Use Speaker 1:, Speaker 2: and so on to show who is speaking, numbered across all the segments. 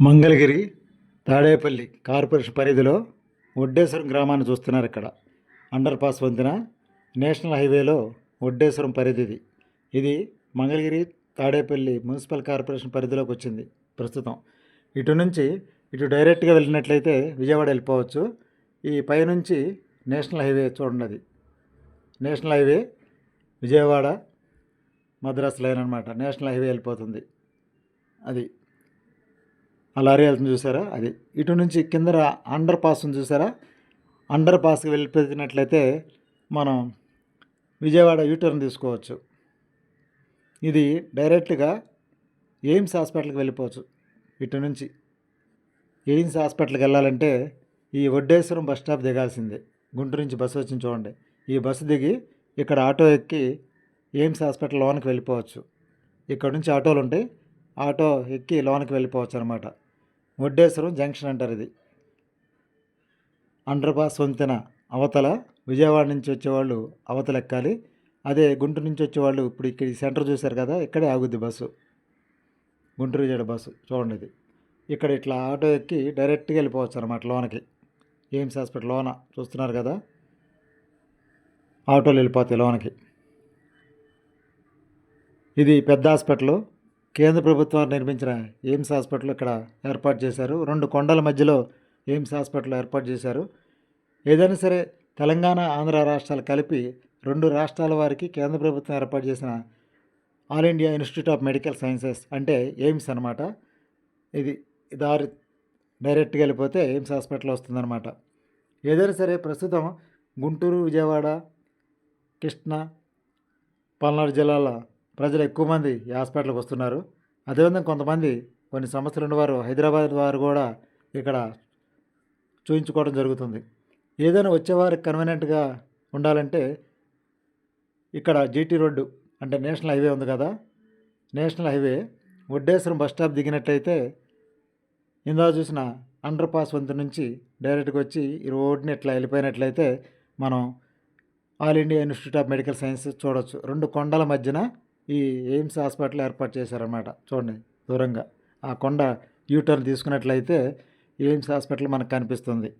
Speaker 1: Mangalagiri Tadepalli corporation పరిధిలో ఒడ్డేశ్వరం గ్రామాన్ని చూస్తున్నారు ఇక్కడ. అండర్ పాస్ వంతెన నేషనల్ హైవేలో ఒడ్డేశ్వరం పరిధి ఇది మంగళగిరి తాడేపల్లి మున్సిపల్ కార్పొరేషన్ పరిధిలోకి వచ్చింది ప్రస్తుతం. ఇటు నుంచి ఇటు డైరెక్ట్గా వెళ్ళినట్లయితే విజయవాడ వెళ్ళిపోవచ్చు. ఈ పైనుంచి నేషనల్ హైవే చూడండి national highway Vijayawada Madras line అనమాట నేషనల్ హైవే వెళ్ళిపోతుంది. అది ఆ లారీ వెళ్తుంది చూసారా? అది ఇటు నుంచి కింద అండర్ పాస్ ఉంది చూసారా? అండర్ పాస్కి వెళ్ళిపోయినట్లయితే మనం విజయవాడ యూటర్న్ తీసుకోవచ్చు. ఇది డైరెక్ట్గా ఎయిమ్స్ హాస్పిటల్కి వెళ్ళిపోవచ్చు. ఇటు నుంచి ఎయిమ్స్ హాస్పిటల్కి వెళ్ళాలంటే ఈ వడ్డేశ్వరం బస్ స్టాప్ దిగాల్సిందే. గుంటూరు నుంచి బస్సు వచ్చింది చూడండి. ఈ బస్సు దిగి ఇక్కడ ఆటో ఎక్కి ఎయిమ్స్ హాస్పిటల్ లోనికి వెళ్ళిపోవచ్చు. ఇక్కడ నుంచి ఆటోలు ఉంటాయి. ఆటో ఎక్కి లోనికి వెళ్ళిపోవచ్చు అనమాట ముడ్డేశ్వరం జంక్షన్ అంటారు ఇది. అండర్పాస్ వంతెన అవతల విజయవాడ నుంచి వచ్చేవాళ్ళు అవతల ఎక్కాలి అదే గుంటూరు నుంచి వచ్చేవాళ్ళు ఇప్పుడు ఇక్కడ ఈ సెంటర్ చూశారు కదా ఇక్కడే ఆగుద్ది బస్సు. గుంటూరు విజయవాడ బస్సు చూడండి ఇది. ఇక్కడ ఇట్లా ఆటో ఎక్కి డైరెక్ట్గా వెళ్ళిపోవచ్చు అనమాట లోనకి. ఎయిమ్స్ హాస్పిటల్ లోన చూస్తున్నారు కదా? ఆటోలు వెళ్ళిపోతాయి లోనకి. ఇది పెద్ద హాస్పిటల్. కేంద్ర ప్రభుత్వం నిర్మించిన ఎయిమ్స్ హాస్పిటల్ ఇక్కడ ఏర్పాటు చేశారు. రెండు కొండల మధ్యలో ఎయిమ్స్ హాస్పిటల్ ఏర్పాటు చేశారు. ఏదైనా సరే తెలంగాణ ఆంధ్ర రాష్ట్రాలు కలిపి రెండు రాష్ట్రాల వారికి కేంద్ర ప్రభుత్వం ఏర్పాటు చేసిన All India Institute of Medical Sciences అంటే ఎయిమ్స్ అనమాట ఇది దారి డైరెక్ట్గా వెళ్ళిపోతే ఎయిమ్స్ హాస్పిటల్ వస్తుందన్నమాట. ఏదైనా సరే ప్రస్తుతం గుంటూరు విజయవాడ కృష్ణా పల్నాడు జిల్లాల ప్రజలు ఎక్కువ మంది ఈ హాస్పిటల్కి వస్తున్నారు. అదేవిధంగా కొంతమంది కొన్ని సంవత్సరాల ఉన్నవారు హైదరాబాద్ వారు కూడా ఇక్కడ చూయించుకోవడం జరుగుతుంది. ఏదైనా వచ్చేవారికి కన్వీనియంట్గా ఉండాలంటే ఇక్కడ జీటీ రోడ్డు అంటే నేషనల్ హైవే ఉంది కదా. National highway Oddeswaram bus stop దిగినట్టయితే ఇందా చూసిన అండర్ పాస్ వంతు నుంచి డైరెక్ట్గా వచ్చి ఈ రోడ్ని ఇట్లా వెళ్ళిపోయినట్లయితే మనం All India Institute of Medical Science చూడొచ్చు. రెండు కొండల మధ్యన ఈ ఎయిమ్స్ హాస్పిటల్ ఏర్పాటు చేశారన్నమాట. చూడండి దూరంగా. ఆ కొండ యూటర్న్ తీసుకున్నట్లయితే ఎయిమ్స్ హాస్పిటల్ మనకు కనిపిస్తుంది.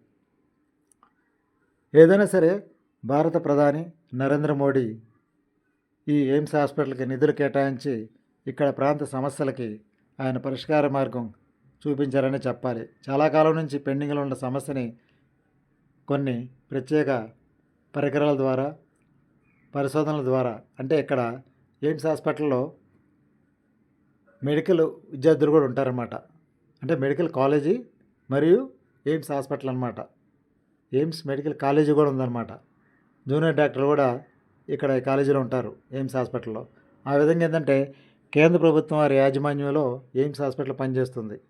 Speaker 1: ఏదైనా సరే భారత ప్రధాని నరేంద్ర మోడీ ఈ ఎయిమ్స్ హాస్పిటల్కి నిధులు కేటాయించి ఇక్కడ ప్రాంత సమస్యలకి ఆయన పరిష్కార మార్గం చూపించారని చెప్పాలి. చాలా కాలం నుంచి పెండింగ్లో ఉన్న సమస్యని కొన్ని ప్రత్యేక పరికరాల ద్వారా పరిశోధనల ద్వారా అంటే ఇక్కడ ఎయిమ్స్ హాస్పిటల్లో మెడికల్ విద్యార్థులు కూడా ఉంటారన్నమాట. అంటే మెడికల్ కాలేజీ మరియు ఎయిమ్స్ హాస్పిటల్ అనమాట ఎయిమ్స్ మెడికల్ కాలేజీ కూడా ఉందన్నమాట. జూనియర్ డాక్టర్లు కూడా ఇక్కడ ఈ కాలేజీలో ఉంటారు ఎయిమ్స్ హాస్పిటల్లో. ఆ విధంగా ఏంటంటే కేంద్ర ప్రభుత్వం వారి యాజమాన్యంలో ఎయిమ్స్ హాస్పిటల్ పనిచేస్తుంది.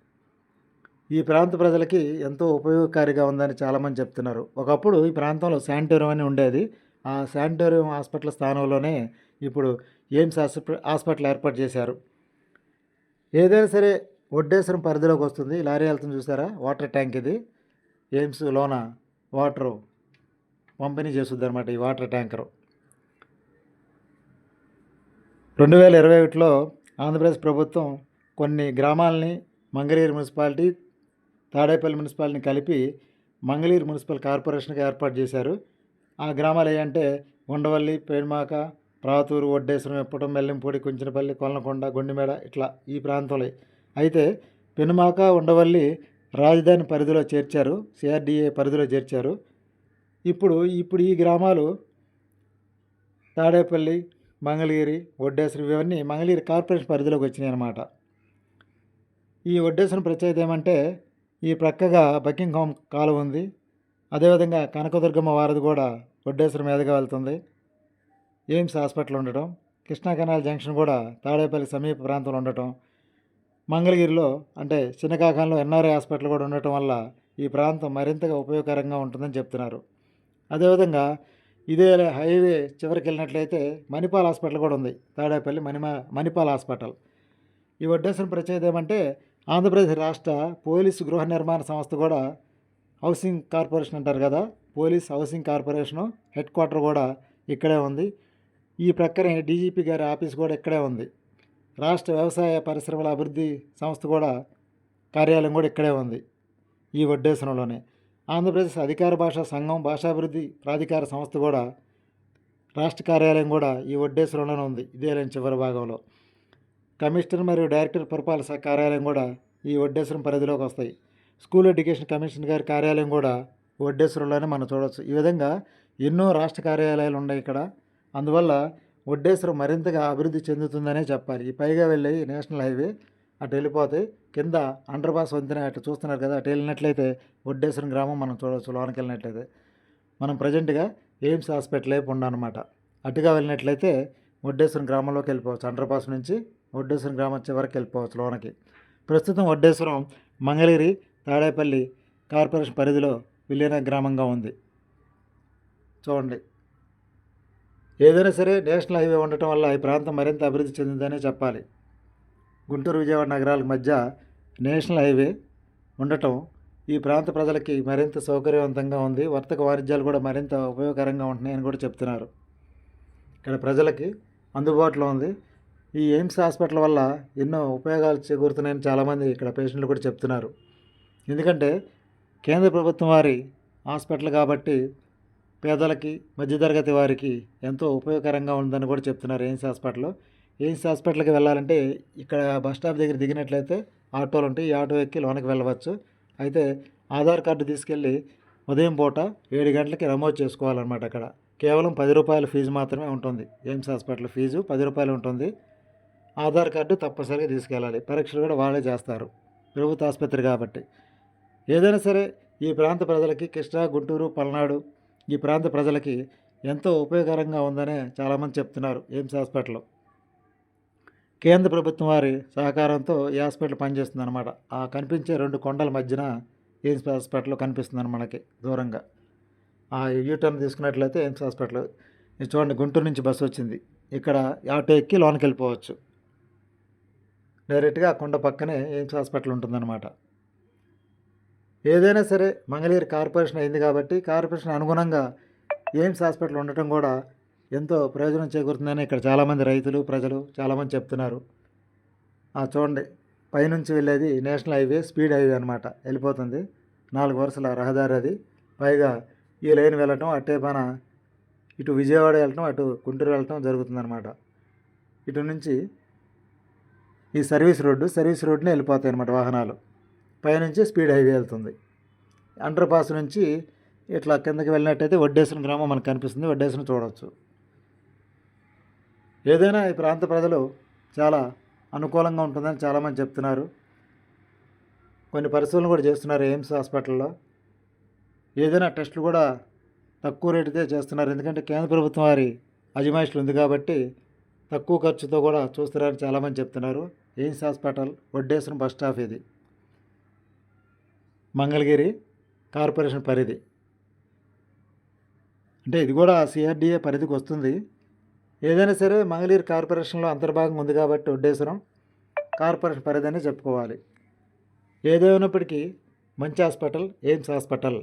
Speaker 1: ఈ ప్రాంత ప్రజలకి ఎంతో ఉపయోగకారిగా ఉందని చాలామంది చెప్తున్నారు. ఒకప్పుడు ఈ ప్రాంతంలో శానిటోరియం అని ఉండేది. ఆ శానిటోరియం హాస్పిటల్ స్థానంలోనే ఇప్పుడు ఎయిమ్స్ హాస్పిటల్ హాస్పిటల్ ఏర్పాటు చేశారు. ఏదైనా సరే ఒడ్డేశ్వరం పరిధిలోకి వస్తుంది. లారీ వెళ్తుంది చూసారా? వాటర్ ట్యాంక్ ఇది. ఎయిమ్స్ లోన వాటరు పంపిణీ చేస్తుంది అనమాట ఈ వాటర్ ట్యాంకరు. రెండు వేల ఇరవై ఒకటిలో ఆంధ్రప్రదేశ్ ప్రభుత్వం కొన్ని గ్రామాలని మంగళగిరి మున్సిపాలిటీ తాడేపల్లి మున్సిపాలిటీని కలిపి మంగళగిరి మున్సిపల్ కార్పొరేషన్గా ఏర్పాటు చేశారు. ఆ గ్రామాలు ఏంటంటే ఉండవల్లి పేర్మాక ప్రాతూరు వడ్డేశ్వరం ఎప్పటం మెల్లింపూడి కుంచినపల్లి కొలనకొండ గొండిమేడ ఇట్లా ఈ ప్రాంతంలో. అయితే పెనుమాక ఉండవల్లి రాజధాని పరిధిలో చేర్చారు సిఆర్డిఏ పరిధిలో చేర్చారు. ఇప్పుడు ఇప్పుడు ఈ గ్రామాలు తాడేపల్లి మంగళగిరి వడ్డేశ్వరం ఇవన్నీ మంగళగిరి కార్పొరేషన్ పరిధిలోకి వచ్చినాయి అన్నమాట. ఈ వడ్డేశ్వరం ప్రత్యేకత ఏమంటే ఈ ప్రక్కగా బకింగ్హామ్ కాలువ ఉంది. అదేవిధంగా కనకదుర్గమ్మ వారధి కూడా వడ్డేశ్వరం మీదగా వెళ్తుంది. ఎయిమ్స్ హాస్పిటల్ ఉండటం కృష్ణా కెనాల్ జంక్షన్ కూడా తాడేపల్లి సమీప ప్రాంతంలో ఉండటం మంగళగిరిలో అంటే చిన్నకాకంలో ఎన్ఆర్ఐ హాస్పిటల్ కూడా ఉండటం వల్ల ఈ ప్రాంతం మరింతగా ఉపయోగకరంగా ఉంటుందని చెప్తున్నారు. అదేవిధంగా ఇదే హైవే చివరికి వెళ్ళినట్లయితే మణిపాల్ హాస్పిటల్ కూడా ఉంది తాడేపల్లి మణిమా మణిపాల్ హాస్పిటల్. ఈ వడ్డేశ్వరం ప్రత్యేకత ఏమంటే ఆంధ్రప్రదేశ్ రాష్ట్ర పోలీసు గృహ నిర్మాణ సంస్థ కూడా హౌసింగ్ కార్పొరేషన్ అంటారు కదా police housing corporation head quarter కూడా ఇక్కడే ఉంది. ఈ ప్రక్కనే డీజీపీ గారి ఆఫీస్ కూడా ఇక్కడే ఉంది. రాష్ట్ర వ్యవసాయ పరిశ్రమల అభివృద్ధి సంస్థ కూడా కార్యాలయం కూడా ఇక్కడే ఉంది ఈ వడ్డేశ్వరంలోనే ఆంధ్రప్రదేశ్ అధికార భాషా సంఘం భాషాభివృద్ధి ప్రాధికార సంస్థ కూడా రాష్ట్ర కార్యాలయం కూడా ఈ వడ్డేశ్వరంలోనే ఉంది. ఇదే లేని చివరి భాగంలో. కమిషనర్ మరియు డైరెక్టర్ పురపాలక కార్యాలయం కూడా ఈ వడ్డేశ్వరం పరిధిలోకి వస్తాయి. స్కూల్ ఎడ్యుకేషన్ కమిషన్ గారి కార్యాలయం కూడా వడ్డేశ్వరంలోనే మనం చూడవచ్చు ఈ విధంగా ఎన్నో రాష్ట్ర కార్యాలయాలు ఉన్నాయి ఇక్కడ. అందువల్ల వడ్డేశ్వరం మరింతగా అభివృద్ధి చెందుతుందనే చెప్పాలి. ఈ పైగా వెళ్ళి నేషనల్ హైవే అటు వెళ్ళిపోతే కింద అండర్ పాస్ వంతెన అటు చూస్తున్నారు కదా అటు వెళ్ళినట్లయితే వడ్డేశ్వరం గ్రామం మనం చూడవచ్చు లోనికి వెళ్ళినట్లయితే. మనం ప్రజెంట్గా ఎయిమ్స్ హాస్పిటల్ వైపు ఉన్నామన్నమాట అటుగా వెళ్ళినట్లయితే వడ్డేశ్వరం గ్రామంలోకి వెళ్ళిపోవచ్చు. అండర్ పాస్ నుంచి వడ్డేశ్వరం గ్రామం చివరికి వెళ్ళిపోవచ్చు లోనకి. ప్రస్తుతం వడ్డేశ్వరం మంగళగిరి తాడేపల్లి కార్పొరేషన్ పరిధిలో విలీన గ్రామంగా ఉంది. చూడండి. ఏదైనా సరే నేషనల్ హైవే ఉండటం వల్ల ఈ ప్రాంతం మరింత అభివృద్ధి చెందిందనే చెప్పాలి. గుంటూరు విజయవాడ నగరాల మధ్య నేషనల్ హైవే ఉండటం ఈ ప్రాంత ప్రజలకి మరింత సౌకర్యవంతంగా ఉంది. వర్తక వాణిజ్యాలు కూడా మరింత ఉపయోగకరంగా ఉంటున్నాయని కూడా చెప్తున్నారు. ఇక్కడ ప్రజలకి అందుబాటులో ఉంది. ఈ ఎయిమ్స్ హాస్పిటల్ వల్ల ఎన్నో ఉపయోగాలు చేకూరుతున్నాయని చాలామంది ఇక్కడ పేషెంట్లు కూడా చెప్తున్నారు. ఎందుకంటే కేంద్ర ప్రభుత్వం వారి హాస్పిటల్ కాబట్టి పేదలకి మధ్యతరగతి వారికి ఎంతో ఉపయోగకరంగా ఉందని కూడా చెప్తున్నారు ఎయిమ్స్ హాస్పిటల్ ఎయిమ్స్ హాస్పిటల్కి వెళ్ళాలంటే ఇక్కడ బస్ స్టాప్ దగ్గర దిగినట్లయితే ఆటోలు ఉంటాయి. ఈ ఆటో ఎక్కి లోనకి వెళ్ళవచ్చు. అయితే ఆధార్ కార్డు తీసుకెళ్ళి ఉదయం పూట ఏడు గంటలకి నమోదు చేసుకోవాలన్నమాట అక్కడ. కేవలం పది రూపాయల ఫీజు మాత్రమే ఉంటుంది. ఎయిమ్స్ హాస్పిటల్ ఫీజు పది రూపాయలు ఉంటుంది. ఆధార్ కార్డు తప్పనిసరిగా తీసుకెళ్ళాలి. పరీక్షలు కూడా వాళ్ళే చేస్తారు. ప్రభుత్వ ఆసుపత్రి కాబట్టి. ఏదైనా సరే ఈ ప్రాంత ప్రజలకి కృష్ణా గుంటూరు పల్నాడు ఈ ప్రాంత ప్రజలకి ఎంతో ఉపయోగకరంగా ఉందనే చాలామంది చెప్తున్నారు ఎయిమ్స్ హాస్పిటల్ కేంద్ర ప్రభుత్వం వారి సహకారంతో ఈ హాస్పిటల్ పనిచేస్తుంది అనమాట ఆ కనిపించే రెండు కొండల మధ్యన ఎయిమ్స్ హాస్పిటల్ కనిపిస్తుంది మనకి దూరంగా. ఆ యూటర్న్ తీసుకున్నట్లయితే ఎయిమ్స్ హాస్పిటల్. చూడండి గుంటూరు నుంచి బస్సు వచ్చింది. ఇక్కడ ఆటో ఎక్కి లోనికి వెళ్ళిపోవచ్చు డైరెక్ట్గా కొండ పక్కనే ఎయిమ్స్ హాస్పిటల్ ఉంటుందన్నమాట. ఏదైనా సరే మంగళగిరి కార్పొరేషన్ అయింది కాబట్టి కార్పొరేషన్ అనుగుణంగా ఎయిమ్స్ హాస్పిటల్ ఉండటం కూడా ఎంతో ప్రయోజనం చేకూరుతుందని ఇక్కడ చాలామంది రైతులు ప్రజలు చాలామంది చెప్తున్నారు. ఆ చూడండి పైనుంచి వెళ్ళేది నేషనల్ హైవే స్పీడ్ హైవే అనమాట వెళ్ళిపోతుంది. నాలుగు వరుసల రహదారి అది. పైగా ఈ లైన్ వెళ్ళటం అట్టే పన ఇటు విజయవాడ వెళ్ళటం అటు గుంటూరు వెళ్ళటం జరుగుతుందన్నమాట. ఇటు నుంచి ఈ సర్వీస్ రోడ్డు సర్వీస్ రోడ్డునే వెళ్ళిపోతాయి అన్నమాట వాహనాలు. పైనుంచి స్పీడ్ హైవే వెళ్తుంది. అండర్ పాస్ నుంచి ఇట్లా కిందకి వెళ్ళినట్టయితే వడ్డేశ్వరం గ్రామం మనకు కనిపిస్తుంది. వడ్డేశ్వరం చూడవచ్చు ఏదైనా ఈ ప్రాంత ప్రజలు చాలా అనుకూలంగా ఉంటుందని చాలామంది చెప్తున్నారు. కొన్ని పరిశోధనలు కూడా చేస్తున్నారు ఎయిమ్స్ హాస్పిటల్లో. ఏదైనా టెస్టులు కూడా తక్కువ రేటుతో చేస్తున్నారు. ఎందుకంటే కేంద్ర ప్రభుత్వం వారి అజమాయిషులు ఉంది కాబట్టి తక్కువ ఖర్చుతో కూడా చూస్తున్నారని చాలామంది చెప్తున్నారు. AIIMS hospital Vaddeswaram bus stop ఇది. మంగళగిరి కార్పొరేషన్ పరిధి. అంటే ఇది కూడా సిఆర్డిఏ పరిధికి వస్తుంది. ఏదైనా సరే మంగళగిరి కార్పొరేషన్లో అంతర్భాగం ఉంది కాబట్టి వడ్డేశ్వరం కార్పొరేషన్ పరిధి అని చెప్పుకోవాలి. ఏదేమైనప్పటికీ మంచి హాస్పిటల్ ఎయిమ్స్ హాస్పిటల్.